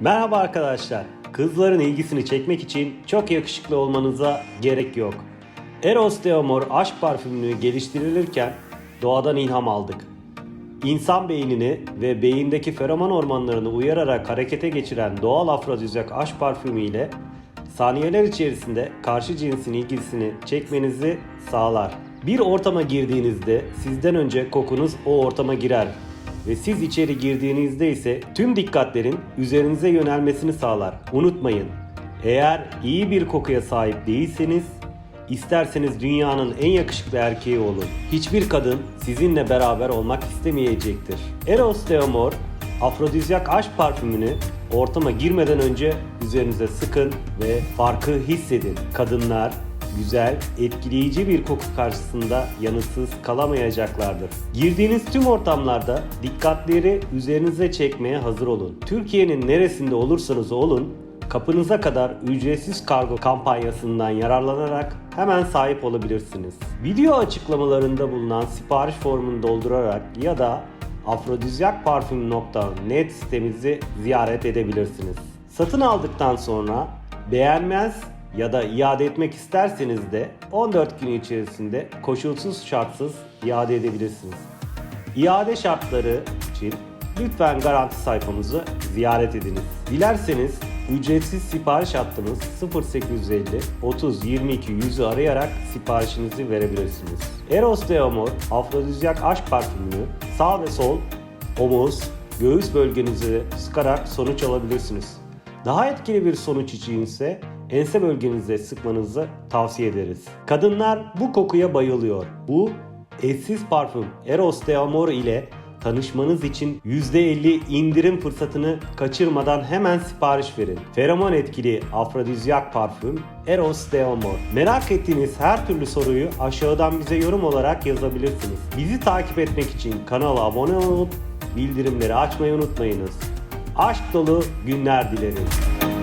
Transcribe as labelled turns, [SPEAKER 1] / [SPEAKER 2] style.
[SPEAKER 1] Merhaba arkadaşlar. Kızların ilgisini çekmek için çok yakışıklı olmanıza gerek yok. Eros Deomor aşk parfümünü geliştirilirken doğadan ilham aldık. İnsan beynini ve beyindeki feromon ormanlarını uyararak harekete geçiren doğal afrodizyak aşk parfümü ile saniyeler içerisinde karşı cinsin ilgisini çekmenizi sağlar. Bir ortama girdiğinizde sizden önce kokunuz o ortama girer ve siz içeri girdiğinizde ise tüm dikkatlerin üzerinize yönelmesini sağlar. Unutmayın, eğer iyi bir kokuya sahip değilseniz İsterseniz dünyanın en yakışıklı erkeği olun. Hiçbir kadın sizinle beraber olmak istemeyecektir. Eros Deomor, afrodizyak aşk parfümünü ortama girmeden önce üzerinize sıkın ve farkı hissedin. Kadınlar güzel, etkileyici bir koku karşısında yanıtsız kalamayacaklardır. Girdiğiniz tüm ortamlarda dikkatleri üzerinize çekmeye hazır olun. Türkiye'nin neresinde olursanız olun, kapınıza kadar ücretsiz kargo kampanyasından yararlanarak hemen sahip olabilirsiniz. Video açıklamalarında bulunan sipariş formunu doldurarak ya da afrodizyakparfüm.net sitemizi ziyaret edebilirsiniz. Satın aldıktan sonra beğenmez ya da iade etmek isterseniz de 14 gün içerisinde koşulsuz şartsız iade edebilirsiniz. İade şartları için lütfen garanti sayfamızı ziyaret ediniz. Dilerseniz ücretsiz sipariş hattımız 0850 30 22 100'ü arayarak siparişinizi verebilirsiniz. Eros Deomor afrodizyak aşk parfümünü sağ ve sol, omuz, göğüs bölgenize sıkarak sonuç alabilirsiniz. Daha etkili bir sonuç için ise ense bölgenize sıkmanızı tavsiye ederiz. Kadınlar bu kokuya bayılıyor. Bu eşsiz parfüm Eros de Amor ile tanışmanız için %50 indirim fırsatını kaçırmadan hemen sipariş verin. Feromon etkili afrodizyak parfüm Eros de Amor. Merak ettiğiniz her türlü soruyu aşağıdan bize yorum olarak yazabilirsiniz. Bizi takip etmek için kanala abone olup bildirimleri açmayı unutmayınız. Aşk dolu günler dileriz.